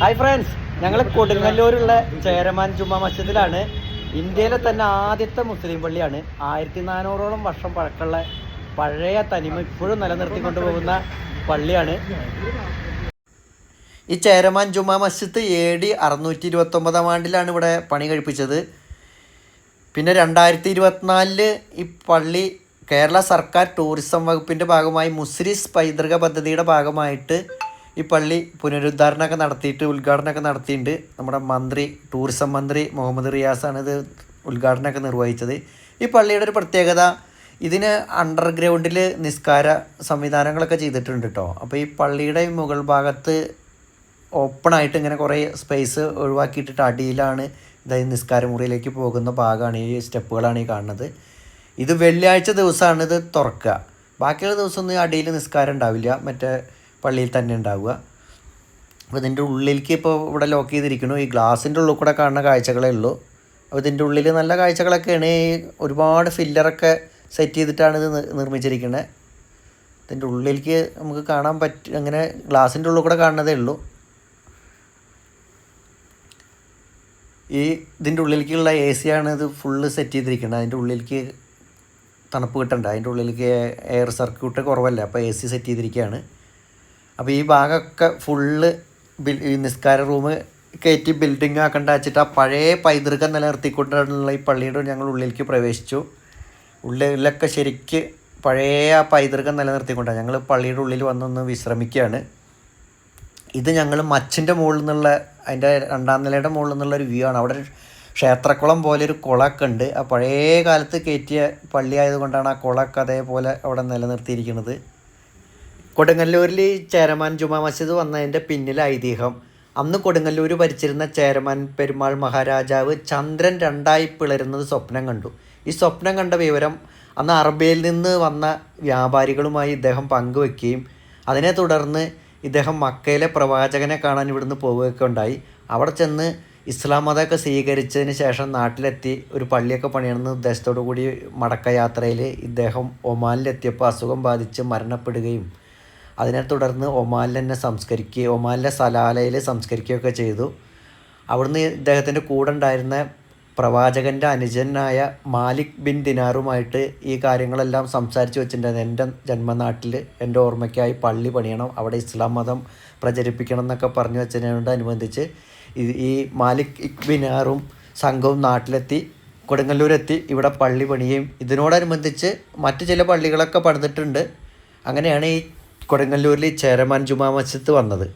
Hi friends ഞങ്ങൾ കൊടുങ്ങല്ലൂരുള്ള ചേരമാൻ ജുമാ മസ്ജിദിലാണ്. ഇന്ത്യയിലെ തന്നെ ആദ്യത്തെ മുസ്ലിം പള്ളിയാണ്. ആയിരത്തി നാനൂറോളം വർഷം പഴക്കമുള്ള പഴയ തനിമ ഇപ്പോഴും നിലനിർത്തിക്കൊണ്ടു പോകുന്ന പള്ളിയാണ്. ഈ ചേരമാൻ ജുമാ മസ്ജിദ് എ ഡി അറുന്നൂറ്റി ഇരുപത്തൊമ്പതാം ആണ്ടിലാണ് ഇവിടെ പണി കഴിപ്പിച്ചത്. പിന്നെ രണ്ടായിരത്തി ഇരുപത്തിനാലിൽ ഈ പള്ളി കേരള സർക്കാർ ടൂറിസം വകുപ്പിന്റെ ഭാഗമായി മുസ്രിസ് പൈതൃക പദ്ധതിയുടെ ഭാഗമായിട്ട് ഈ പള്ളി പുനരുദ്ധാരണമൊക്കെ നടത്തിയിട്ട് ഉദ്ഘാടനമൊക്കെ നടത്തിയിട്ടുണ്ട്. നമ്മുടെ മന്ത്രി ടൂറിസം മന്ത്രി മുഹമ്മദ് റിയാസാണ് ഇത് ഉദ്ഘാടനമൊക്കെ നിർവഹിച്ചത്. ഈ പള്ളിയുടെ ഒരു പ്രത്യേകത ഇതിന് അണ്ടർഗ്രൗണ്ടിൽ നിസ്കാര സംവിധാനങ്ങളൊക്കെ ചെയ്തിട്ടുണ്ട് കേട്ടോ. അപ്പോൾ ഈ പള്ളിയുടെ മുകൾ ഭാഗത്ത് ഓപ്പണായിട്ട് ഇങ്ങനെ കുറേ സ്പേസ് ഒഴിവാക്കിയിട്ടിട്ട് അടിയിലാണ് ഇതായി നിസ്കാര മുറിയിലേക്ക് പോകുന്ന ഭാഗമാണ് ഈ സ്റ്റെപ്പുകളാണ് ഈ കാണുന്നത്. ഇത് വെള്ളിയാഴ്ച ദിവസമാണ് ഇത് തുറക്കുക. ബാക്കിയുള്ള ദിവസമൊന്നും അടിയിൽ നിസ്കാരം ഉണ്ടാവില്ല. മറ്റേ പള്ളിയിൽ തന്നെ ഉണ്ടാവുക. അപ്പോൾ ഇതിന്റെ ഉള്ളിലേക്ക് ഇപ്പോൾ ഇവിടെ ലോക്ക് ചെയ്തിരിക്കുന്നു. ഈ ഗ്ലാസിന്റെ ഉള്ളിൽ കൂടെ കാണുന്ന കാഴ്ചകളേ ഉള്ളൂ. അപ്പോൾ ഇതിന്റെ ഉള്ളിൽ നല്ല കാഴ്ചകളൊക്കെയാണ്. ഈ ഒരുപാട് ഫില്ലറൊക്കെ സെറ്റ് ചെയ്തിട്ടാണ് ഇത് നിർമ്മിച്ചിരിക്കുന്നത് ഇതിന്റെ ഉള്ളിലേക്ക് നമുക്ക് കാണാൻ പറ്റും അങ്ങനെ ഗ്ലാസിന്റെ ഉള്ളിൽ കൂടെ കാണുന്നതേ ഉള്ളൂ. ഈ ഇതിന്റെ ഉള്ളിലേക്കുള്ള എ സി ആണ് ഇത് ഫുള്ള് സെറ്റ് ചെയ്തിരിക്കുന്നത് അതിന്റെ ഉള്ളിലേക്ക് തണുപ്പ് കിട്ടണ്ട. അതിന്റെ ഉള്ളിലേക്ക് എയർ സർക്യൂട്ട് കുറവല്ല. അപ്പോൾ എ സി സെറ്റ് ചെയ്തിരിക്കുകയാണ്. അപ്പോൾ ഈ ഭാഗമൊക്കെ ഫുള്ള് ഈ നിസ്കാര റൂം കയറ്റി ബിൽഡിംഗ് ആക്കണ്ട വെച്ചിട്ട് ആ പഴയ പൈതൃകം നിലനിർത്തിക്കൊണ്ടുള്ള ഈ പള്ളിയുടെ ഞങ്ങൾ ഉള്ളിലേക്ക് പ്രവേശിച്ചു. ഉള്ളിലൊക്കെ ശരിക്ക് പഴയ ആ പൈതൃകം നിലനിർത്തിക്കൊണ്ടാണ് ഞങ്ങൾ പള്ളിയുടെ ഉള്ളിൽ വന്നൊന്ന് വിശ്രമിക്കുകയാണ്. ഇത് ഞങ്ങൾ മച്ചിന്റെ മുകളിൽ നിന്നുള്ള അതിന്റെ രണ്ടാം നിലയുടെ മുകളിൽ നിന്നുള്ള ഒരു വ്യൂ ആണ്. അവിടെ ക്ഷേത്രക്കുളം പോലെ ഒരു കുളമൊക്കെ ഉണ്ട്. ആ പഴയ കാലത്ത് കയറ്റിയ പള്ളി ആയതുകൊണ്ടാണ് ആ കുളമൊക്കെ അതേപോലെ അവിടെ നിലനിർത്തിയിരിക്കുന്നത്. കൊടുങ്ങല്ലൂരിൽ ചേരമാൻ ജുമാ മസ്ജിദ് വന്നതിന്റെ പിന്നിൽ ഐതിഹ്യം. അന്ന് കൊടുങ്ങല്ലൂർ ഭരിച്ചിരുന്ന ചേരമാൻ പെരുമാൾ മഹാരാജാവ് ചന്ദ്രൻ രണ്ടായി പിളരുന്നത് സ്വപ്നം കണ്ടു. ഈ സ്വപ്നം കണ്ട വിവരം അന്ന് അറബിയയിൽ നിന്ന് വന്ന വ്യാപാരികളുമായി ഇദ്ദേഹം പങ്കുവെക്കുകയും അതിനെ തുടർന്ന് ഇദ്ദേഹം മക്കയിലെ പ്രവാചകനെ കാണാൻ ഇവിടുന്ന് പോവുകയൊക്കെ ഉണ്ടായി. അവിടെ ചെന്ന് ഇസ്ലാം മതമൊക്കെ സ്വീകരിച്ചതിന് ശേഷം നാട്ടിലെത്തി ഒരു പള്ളിയൊക്കെ പണിയണമെന്ന ഉദ്ദേശത്തോടു കൂടി മടക്കയാത്രയിൽ ഇദ്ദേഹം ഒമാനിലെത്തിയപ്പോൾ അസുഖം ബാധിച്ച് മരണപ്പെടുകയും അതിനെ തുടർന്ന് ഒമാനിൽ തന്നെ സംസ്കരിക്കുകയും ഒമാനിലെ സലാലയിൽ സംസ്കരിക്കുകയൊക്കെ ചെയ്തു. അവിടുന്ന് ഇദ്ദേഹത്തിന്റെ കൂടെ ഉണ്ടായിരുന്ന പ്രവാചകന്റെ അനുജനായ മാലിക് ബിൻ ദിനാറുമായിട്ട് ഈ കാര്യങ്ങളെല്ലാം സംസാരിച്ച് വെച്ചിട്ടുണ്ടായിരുന്നു. എന്റെ ജന്മനാട്ടിൽ എന്റെ ഓർമ്മയ്ക്കായി പള്ളി പണിയണം അവിടെ ഇസ്ലാം മതം പ്രചരിപ്പിക്കണം എന്നൊക്കെ പറഞ്ഞു വെച്ചതിനോടനുബന്ധിച്ച് ഈ മാലിക് ബിനാറും സംഘവും നാട്ടിലെത്തി കൊടുങ്ങല്ലൂരെത്തി ഇവിടെ പള്ളി പണിയും ഇതിനോടനുബന്ധിച്ച് മറ്റു ചില പള്ളികളൊക്കെ പണിതിട്ടുണ്ട്. അങ്ങനെയാണ് ഈ കൊടുങ്ങല്ലൂരിൽ ചേരമാൻ ജുമാ മസ്ജിദ് വന്നത്.